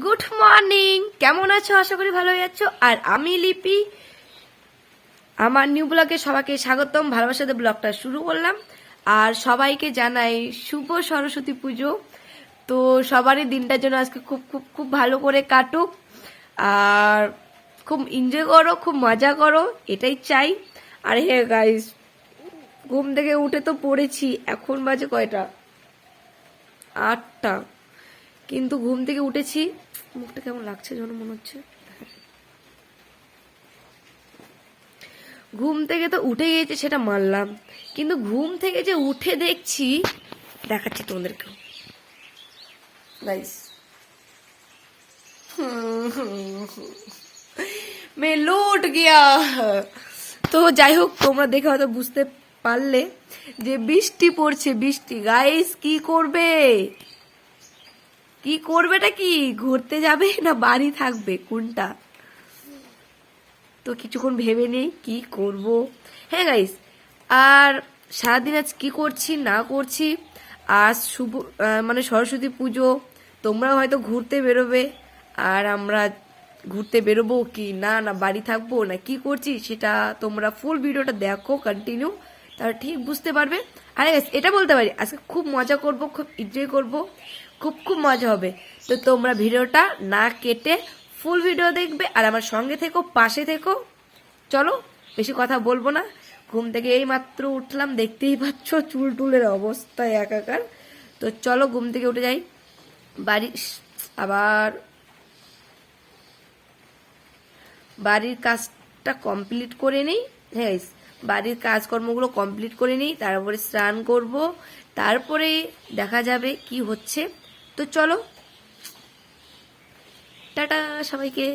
Good morning কেমন আছো? আশা করি ভালো আছো। আর আমি লিপি। আমার নিউ ব্লগে সবাইকে স্বাগতম। ভালোবাসাতে ব্লগটা শুরু করলাম। আর সবাইকে জানাই শুভ সরস্বতী পুজো। তো সবারই দিনটার জন্য আজকে খুব খুব খুব ভালো করে কাটুক। আর খুব এনজয় করো, খুব মজা করো। এটাই চাই। আর হে গাইস ঘুম থেকে উঠে তো পড়েছি। এখন বাজে কয়টা? আটটা। কিন্তু ঘুম থেকে উঠেছি। মুখটা কেমন লাগছে যেন মনে হচ্ছে? ঘুম থেকে তো উঠে গিয়েছে সেটা মানলাম। কিন্তু ঘুম থেকে যে উঠে দেখছি, দেখাচ্ছি তোমাদেরকে গাইস মে লুট গিয়া। তো যাই হোক, তোমরা দেখে হয়তো বুঝতে পারলে যে বৃষ্টি পড়ছে, বৃষ্টি। গাইস কি করবে? কি করবেটা কি? ঘুরতে যাবে না বাড়ি থাকবে? কোনটা? তো কিছুক্ষণ ভেবে নেই, কি করব? হ্যাঁ গাইস আর সারাদিন আজ কি করছি, না করছি? আজ শুভ মানে সরস্বতী পুজো তোমরা হয়তো ঘুরতে বেরোবে। আর আমরা ঘুরতে বেরোবো কি? না না, বাড়ি থাকব না কি করছি? সেটা তোমরা ফুল ভিডিওটা দেখো কন্টিনিউ তাহলে ঠিক বুঝতে পারবে। আরে এটা বলতে পারি, আজকে খুব মজা করব, খুব এনজয় করব। খুব খুব মজা হবে। তো তোমরা ভিডিওটা না কেটে ফুল ভিডিও দেখবে আর আমার সঙ্গে থেকো, পাশে থেকো। চলো, বেশি কথা বলব না। ঘুম থেকে এই মাত্র উঠলাম, দেখতেই পাচ্ছ চুল টুলের অবস্থা একাকার। তো চলো, ঘুম থেকে উঠে যাই। বাড়ি, আবার বাড়ির কাজটা কমপ্লিট করে নিই। হ্যাঁ বাড়ির কাজকর্মগুলো কমপ্লিট করে নিই, তারপরে স্নান করব। তারপরে দেখা যাবে কি হচ্ছে। তো চলো। টাটা সবাইকে।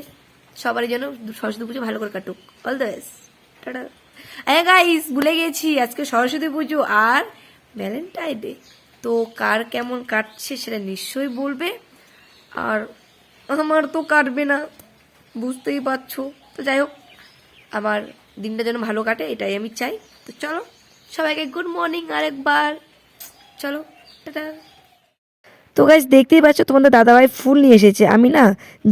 সবারই যেন সরস্বতী পুজো ভালো করে কাটুক। All the best tata. হ্যাঁ গাইস ভুলে গেছি। আজকে সরস্বতী পুজো আর ভ্যালেন্টাইন ডে তো কার কেমন কাটছে সেটা নিশ্চয়ই বলবে। আর আমার তো কাটবে না। বুঝতেই পারছ। তো যাই হোক, আমার দিনটা যেন ভালো কাটে, এটাই আমি চাই। তো চলো, সবাইকে গুড মর্নিং আরেকবার। চলো, টাটা। তো গাইজ দেখতেই পাচ্ছ, তোমাদের দাদাভাই ফুল নিয়ে এসেছে। আমি না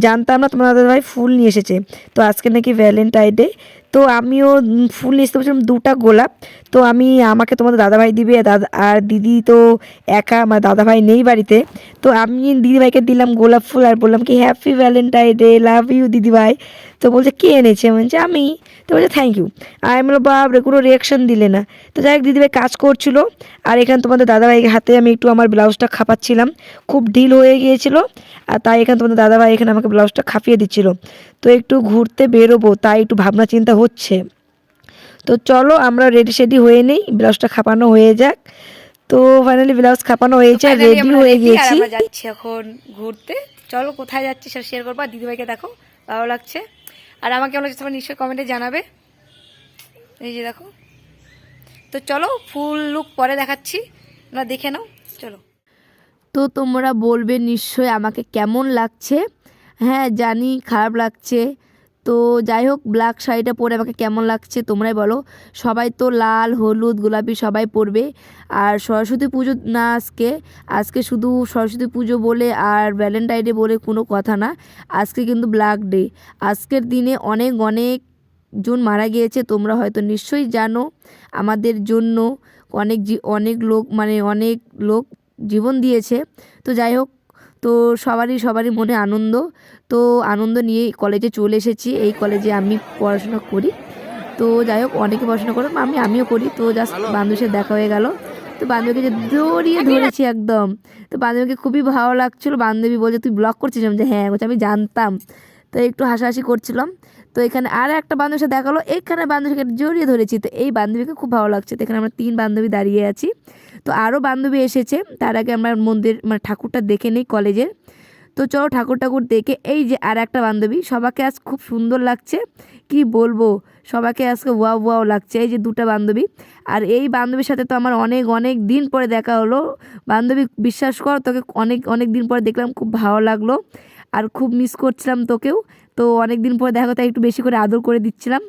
জানতাম না তোমার দাদাভাই ফুল নিয়ে এসেছে। তো আজকে নাকি ভ্যালেন্টাইন ডে তো আমিও ফুল নিয়ে এসতে বলছিলাম দুটা গোলাপ। তো আমি আমাকে তোমাদের দাদাভাই দিবে, দাদা, আর দিদি তো একা, আমার দাদাভাই নেই বাড়িতে। তো আমি দিদিভাইকে দিলাম গোলাপ ফুল আর বললাম কি happy valentine day love you দিদিভাই। তো বলছে, কে এনেছে? বলছি, আমি। তো বলছে থ্যাংক ইউ আর আমি বললাম, বাপরে, কোনো রিয়াকশন দিলে না। তো যাই হোক, দিদিভাই কাজ করছিল। আর এখানে তোমাদের দাদাভাই হাতে আমি একটু আমার ব্লাউজটা খাপাচ্ছিলাম। খুব ঢিল হয়ে গিয়েছিল। আর তাই এখানে তোমাদের দাদাভাই এখানে আমাকে ব্লাউজটা খাপিয়ে দিচ্ছিল। তো একটু ঘুরতে বেরোবো তাই একটু ভাবনা চিন্তা হচ্ছে। তো চলো আমরা রেডি সেডি হয়ে নেই ব্লাউজটা খাপানো হয়ে যাক। তো ফাইনালি ব্লাউজ খাপানো হয়েছে রেডি হয়ে গিয়েছি যাচ্ছি এখন ঘুরতে। চলো কোথায় যাচ্ছি সেটা শেয়ার করব আর দিদিভাইকে দেখো ভালো লাগছে। আর আমাকে কেমন লাগছে তোমরা নিশ্চয়ই কমেন্টে জানাবে। এই যে দেখো। তো চলো ফুল লুক পরে দেখাচ্ছি না দেখে নাও চলো। তো তোমরা বলবে নিশ্চয় আমাকে কেমন লাগছে। হ্যাঁ জানি, খারাপ লাগছে। তো যাই হোক ব্ল্যাক শাড়িটা পরে আমাকে কেমন লাগছে তোমরাই বলো। সবাই তো লাল, হলুদ, গোলাপি সবাই পরবে। আর সরস্বতী পুজো, না আজকে আজকে শুধু সরস্বতী পুজো বলে আর ভ্যালেন্টাইন ডে বলে কোনো কথা না। আজকে কিন্তু ব্ল্যাক ডে আজকের দিনে অনেক অনেক জন মারা গিয়েছে, তোমরা হয়তো নিশ্চয়ই জানো। আমাদের জন্য অনেক অনেক লোক মানে অনেক লোক জীবন দিয়েছে। তো যাই হোক তো সবারই সবারই মনে আনন্দ। তো আনন্দ নিয়ে কলেজে চলে এসেছি। এই কলেজে আমি পড়াশোনা করি। তো যাই হোক অনেকে পড়াশোনা করে আমি আমিও করি। তো জাস্ট বান্ধবীর সাথে দেখা হয়ে গেল। তো বান্ধবীকে যে জড়িয়ে ধরেছি একদম। তো বান্ধবীকে খুবই ভালো লাগছিল। বান্ধবী বলছে তুই ব্লগ করছিস? আমি যে হ্যাঁ। বলছে আমি জানতাম। তো একটু হাসাহাসি করছিলাম। তো এখানে আর একটা বান্ধবীর সাথে দেখাল এখানে বান্ধবীকে জড়িয়ে ধরেছি। তো এই বান্ধবীকে খুব ভালো লাগছে। তো এখানে আমরা তিন বান্ধবী দাঁড়িয়ে আছি। তো আরও বান্ধবী এসেছে, তার আগে আমরা মন্দির মানে ঠাকুরটা দেখে নিই কলেজের তো চলো ঠাকুর ঠাকুর দেখে, এই যে আর একটা বান্ধবী, সবাইকে আজ খুব সুন্দর লাগছে। কি বলব, সবাইকে আজকে ওয়াও ওয়াও লাগছে, এই যে দুটো বান্ধবী। আর এই বান্ধবীর সাথে তো আমার অনেক অনেক দিন পরে দেখা হলো। বান্ধবী, বিশ্বাস কর, তোকে অনেক অনেক দিন পরে দেখলাম, খুব ভালো লাগল। আর খুব মিস করছিলাম তোকেও। তো অনেক দিন পরে দেখা তাই একটু বেশি করে আদর করে দিচ্ছিলাম।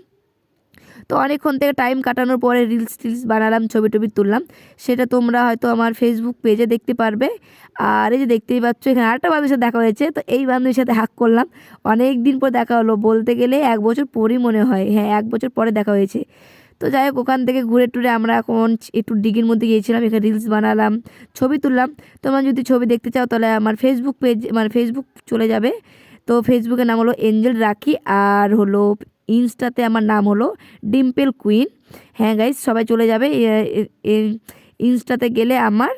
তো অনেকক্ষণ থেকে টাইম কাটানোর পরে রিলস টিলস বানালাম, ছবি টবি তুললাম। সেটা তোমরা হয়তো আমার ফেসবুক পেজে দেখতে পারবে। আর এই যে দেখতেই পাচ্ছ, এখানে আরেকটা বান্ধবীর সাথে দেখা হয়েছে। তো এই বান্ধবীর সাথে হাক করলাম। অনেক দিন পর দেখা হলো। বলতে গেলে এক বছর পরই মনে হয়। হ্যাঁ এক বছর পরে দেখা হয়েছে। তো যাই হোক, ওখান থেকে ঘুরে টুরে আমরা এখন একটু ডিগির মধ্যে গিয়েছিলাম। এখানে রিলস বানালাম, ছবি তুললাম। তোমরা যদি ছবি দেখতে চাও, তাহলে আমার ফেসবুক পেজ মানে ফেসবুক চলে যাবে। তো ফেসবুকের নাম হলো এঞ্জেল রাখি আর হলো ইনস্টাতে আমার নাম হলো ডিম্পল কুইন। হ্যাঁ গাইজ সবাই চলে যাবে। ইনস্টাতে গেলে আমার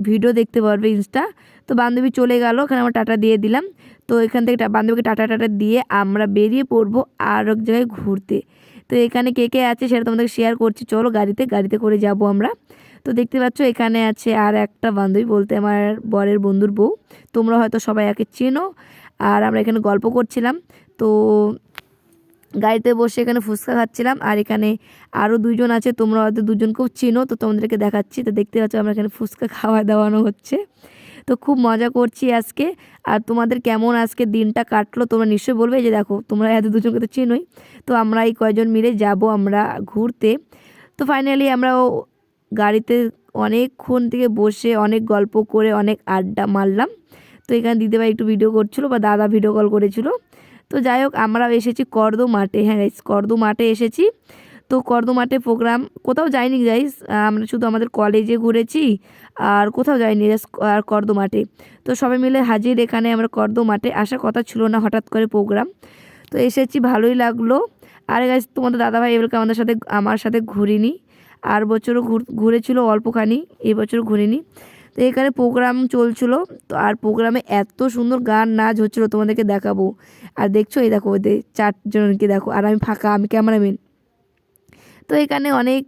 ভিডিও দেখতে পারবে ইনস্টা। তো বান্ধবী চলে গেল, ওখানে আমার টাটা দিয়ে দিলাম। তো এখান থেকে বান্ধবীকে টাটা টাটা দিয়ে আমরা বেরিয়ে পড়ব আর এক জায়গায় ঘুরতে। তো এখানে কে কে আছে সেটা তোমাদের শেয়ার করছি। চলো গাড়িতে গাড়িতে করে যাব আমরা। তো দেখতে পাচ্ছ এখানে আছে আর একটা বান্ধবী বলতে আমার বরের বন্ধুর বউ। তোমরা হয়তো সবাই একে চেনো। আর আমরা এখানে গল্প করছিলাম। তো গাড়িতে বসে এখানে ফুচকা খাচ্ছিলাম, আর এখানে আরও দুজন আছে, তোমরা হয়তো দুজনকেও চেনো, তো তোমাদেরকে দেখাচ্ছি। তো দেখতে পাচ্ছ আমরা এখানে ফুচকা খাওয়া দাওয়ানো হচ্ছে। তো খুব মজা করছি আজকে, আর তোমাদের কেমন আজকে দিনটা কাটলো তোমরা নিশ্চয়ই বলবে। যে দেখো, তোমরা এত দুজনকে তো চেনোই। তো আমরা এই কয়জন মিলে যাব আমরা ঘুরতে। তো ফাইনালি আমরা গাড়িতে অনেকক্ষণ থেকে বসে অনেক গল্প করে অনেক আড্ডা মারলাম। তো এখানে দিদিভাই একটু ভিডিও করছিল বা দাদা ভিডিও কল করেছিল। তো যাই হোক, আমরাও এসেছি কর্দ মাঠে। হ্যাঁ গাইস কর্দ মাঠে এসেছি। তো কর্দ মাঠে প্রোগ্রাম কোথাও যাইনি গাইস আমরা শুধু আমাদের কলেজে ঘুরেছি আর কোথাও যাইনি আর কর্দ মাঠে। তো সবাই মিলে হাজির এখানে আমরা কর্দ মাঠে, আসার কথা ছিল না হঠাৎ করে প্রোগ্রাম তো এসেছি, ভালোই লাগল। আর গাইস তোমাদের দাদাভাই এবারকে আমাদের সাথে, আমার সাথে ঘুরিনি। আর বছরও ঘুর- ঘুরেছিল অল্পখানি এবছরও ঘুরিনি। তো এখানে প্রোগ্রাম চলছিল, তো আর প্রোগ্রামে এত সুন্দর গান নাচ হচ্ছিল তোমাদেরকে দেখাবো। আর দেখছ, এই দেখো ওদের চারজনকে দেখো, আর আমি ফাঁকা, আমি ক্যামেরাম্যান তো এখানে অনেক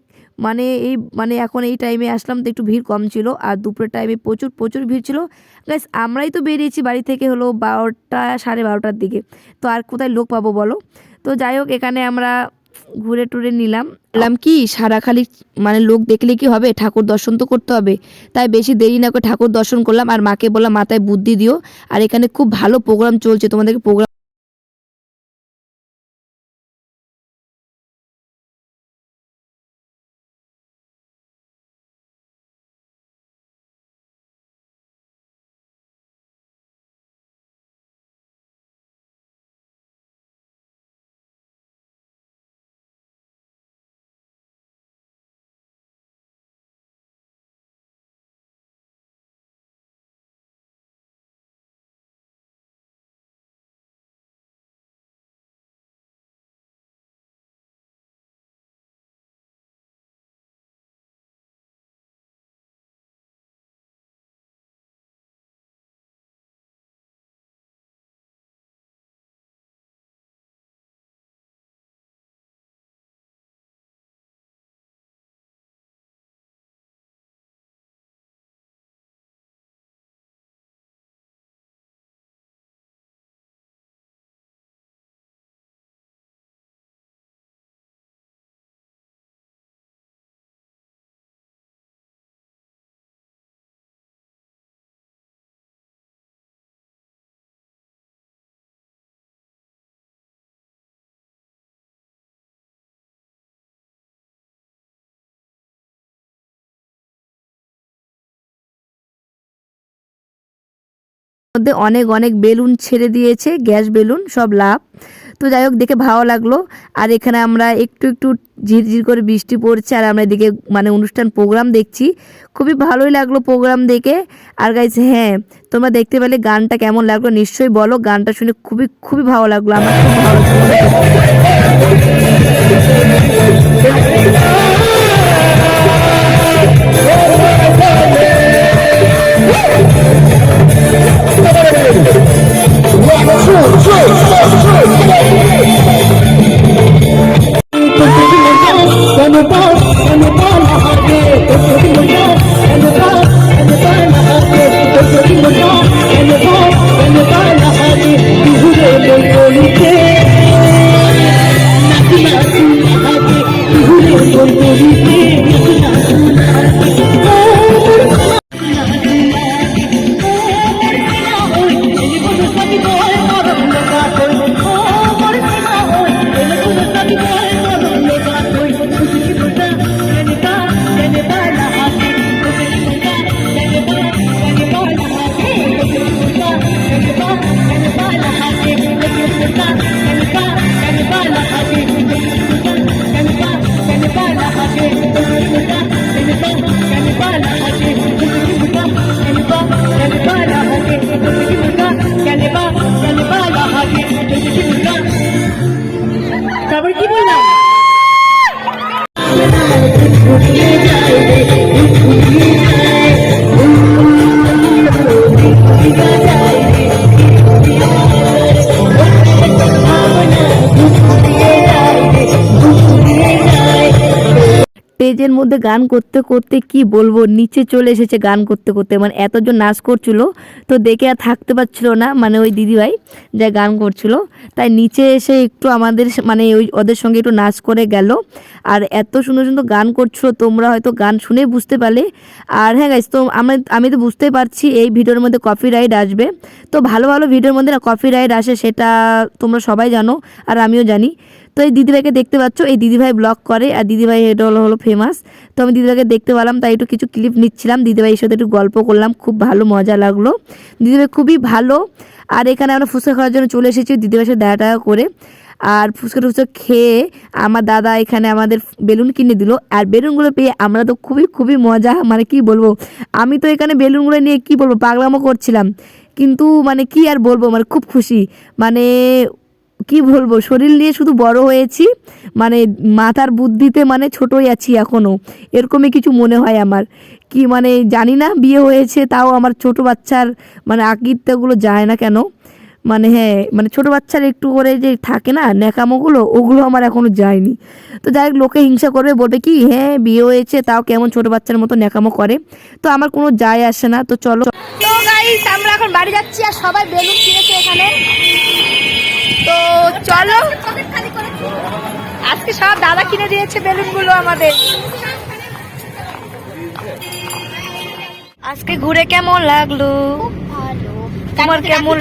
মানে এই মানে এখন এই টাইমে আসলাম তো একটু ভিড় কম ছিল, আর দুপুরের টাইমে প্রচুর প্রচুর ভিড় ছিল। গাইস আমরাই তো বেরিয়েছি বাড়ি থেকে হলো বারোটা, সাড়ে বারোটার দিকে। তো আর কোথায় লোক পাবো বলো? তো যাই হোক, এখানে আমরা ঘুরে টুরে নিলাম। বললাম, কি, সারা খালি মানে লোক দেখলে কি হবে? ঠাকুর দর্শন তো করতে হবে। তাই বেশি দেরি না করে ঠাকুর দর্শন করলাম। আর মাকে বললাম মাথায় বুদ্ধি দিও। আর এখানে খুব ভালো প্রোগ্রাম চলছে। তোমাদেরকে প্রোগ্রাম মধ্যে অনেক অনেক বেলুন ছেড়ে দিয়েছে, গ্যাস বেলুন, সব লাভ। তো যাই হোক, দেখে ভালো লাগল। আর এখানে আমরা একটু একটু ঝিরঝির করে বৃষ্টি পড়ছে, আর আমরা এদিকে মানে অনুষ্ঠান প্রোগ্রাম দেখছি। খুবই ভালোই লাগল প্রোগ্রাম দেখে। আর গাইজ হ্যাঁ তোমরা দেখতে পেলে গানটা কেমন লাগল, নিশ্চয়ই বলো। গানটা শুনে খুবই খুবই ভালো লাগল, আমার খুব ভালো লাগল। স্টেজের মধ্যে গান করতে করতে কি বলব? নিচে চলে এসেছে গান করতে করতে। মানে এতজন নাচ করছিল, তো দেখে আর থাকতে পারছিল না। মানে ওই দিদিভাই যা গান করছিল। তাই নিচে এসে একটু আমাদের মানে ওই ওদের সঙ্গে একটু নাচ করে গেল। আর এত সুন্দর সুন্দর গান করছ তোমরা হয়তো গান শুনে বুঝতে পারলে। আর হ্যাঁ গাইস তো আমি আমি তো বুঝতেই পারছি এই ভিডিওর মধ্যে কপি রাইড আসবে। তো ভালো ভালো ভিডিওর মধ্যে না কপি রাইড আসে, সেটা তোমরা সবাই জানো। আর আমিও জানি। তো এই দিদিভাইকে দেখতে পাচ্ছ, এই দিদিভাই ব্লগ করে আর দিদিভাই এটা হলো হলো ফেমাস তো আমি দিদিভাইকে দেখতে পেলাম, তাই একটু কিছু ক্লিপ নিচ্ছিলাম। দিদিভাইয়ের সাথে একটু গল্প করলাম, খুব ভালো মজা লাগল। দিদিভাই খুবই ভালো। আর এখানে আমরা ফুচকা খাওয়ার জন্য চলে এসেছি দিদিভাইয়ের সাথে দেখা টাকা করে। আর ফুচকা টুচকা খেয়ে আমার দাদা এখানে আমাদের বেলুন কিনে দিল। আর বেলুনগুলো পেয়ে আমরা তো খুবই খুবই মজা মানে কি বলব? আমি তো এখানে বেলুনগুলো নিয়ে কি বলব, পাগলামো করছিলাম। কিন্তু মানে কি আর বলব মানে খুব খুশি। মানে কি বলব? শরীর নিয়ে শুধু বড় হয়েছি মানে মাথার বুদ্ধিতে মানে ছোটই আছি এখনও এরকমই কিছু মনে হয় আমার। কি মানে জানি না বিয়ে হয়েছে, তাও আমার ছোট বাচ্চার মানে আকৃতিগুলো যায় না কেন? মানে হ্যাঁ মানে ছোট বাচ্চার একটু করে যে থাকে না ন্যাকামোগুলো, ওগুলো আমার এখনও যায়নি। তো যাই হোক, লোকে হিংসা করবে, বলবে কি হ্যাঁ বিয়ে হয়েছে, তাও কেমন ছোট বাচ্চার মতো ন্যাকামো করে? তো আমার কোনো যায় আসে না, তো চলো। আমরা এখন বাড়ি যাচ্ছি আর সবাই বেলুন কিনেছে এখানে। চলো। আজকে সব দাদা কিনে দিয়েছে বেলুনগুলো আমাদের। আজকে ঘুরে কেমন লাগল? তোমার কেমন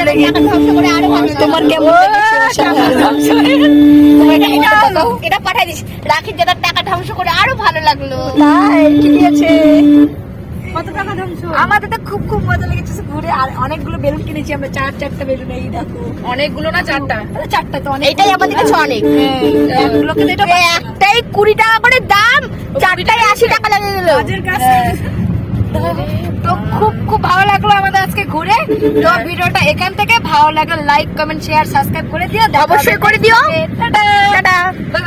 তোমার কেমন এটা পাঠাই দিস। রাখি যেটা টাকা ধ্বংস করে আরও ভালো লাগল। তাই আমাদের তো খুব খুব মজা লেগেছে ঘুরে আর অনেকগুলো বেলুন কিনেছি আমরা চার চারটা বেলুন এই দেখো। অনেকগুলো না চারটা? চারটা তো অনেক এইটাই আমাদের কাছে অনেক। হ্যাঁ, তো এটা একটাই কুড়ি টাকা করে দাম চারটাই আশি টাকা লেগে গেল। হ্যাঁ। তো খুব খুব ভালো লাগল আমাদের আজকে ঘুরে। তো ভিডিওটা এখান থেকে ভালো লাগলে লাইক কমেন্ট শেয়ার সাবস্ক্রাইব করে দিও। অবশ্যই করে দিও। টাটা। টাটা। বাই